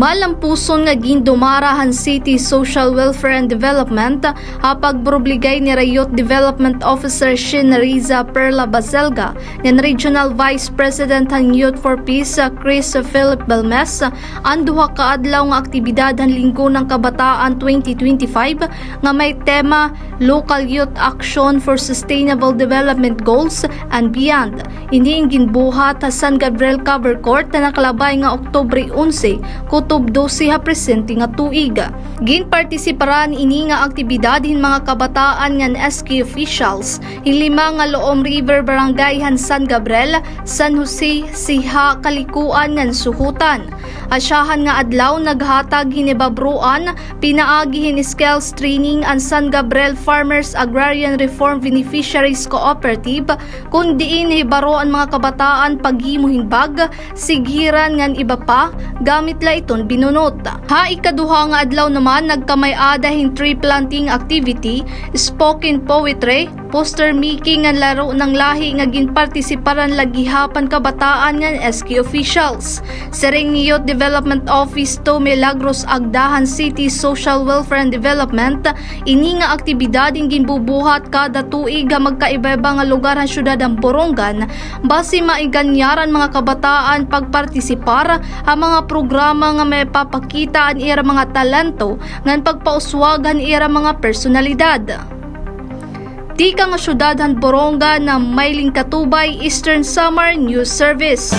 Malampuson nga gindumarahan City Social Welfare and Development hapag brobligay ni Rayot Development Officer Shin Riza Perla Baselga ng Regional Vice President ng Youth for Peace Chris Philip Belmes ang duha ka adlaw nga aktibidad ang Linggo ng Kabataan 2025 nga may tema Local Youth Action for Sustainable Development Goals and Beyond. Ini ang ginbuhat sa San Gabriel Cover Court na nakalabay nga Oktubre 11 kutob 12 ha presente nga tuig. Ginpartisiparan ini nga aktibidad hin mga kabataan nga SK officials hin lima nga Loom River Barangay han San Gabriel, San Jose, Siha, Kalikuan ngan Suhutan. Asyahan nga adlaw naghatag hinibabruan pinaagi hin skills training ang San Gabriel Farmers Agrarian Reform Beneficiaries Cooperative kun diin hibaro ang mga kabataan paghimuhin bag sighiran ngan iba pa gamit la iton binunot. Ha ikaduha nga adlaw naman nagkamay-ada hin tree planting activity, spoken poetry, poster making nga laro ng lahi nga ginpartisiparan lagihapan kabataan nga SK officials. Sering Youth Development Office to Milagros Agdahan City Social Welfare and Development ini nga aktibidad ing ginbubuhat kada tuig nga magkaiba-iba nga lugar han syudad ang Borongan base maiganyaran mga kabataan pagpartisipar ang mga programa nga may papakita ang ira mga talento ngan pagpauswagan ira mga personalidad. Di ka nga syudad han Boronga na Mailing Katubay Eastern Summer News Service.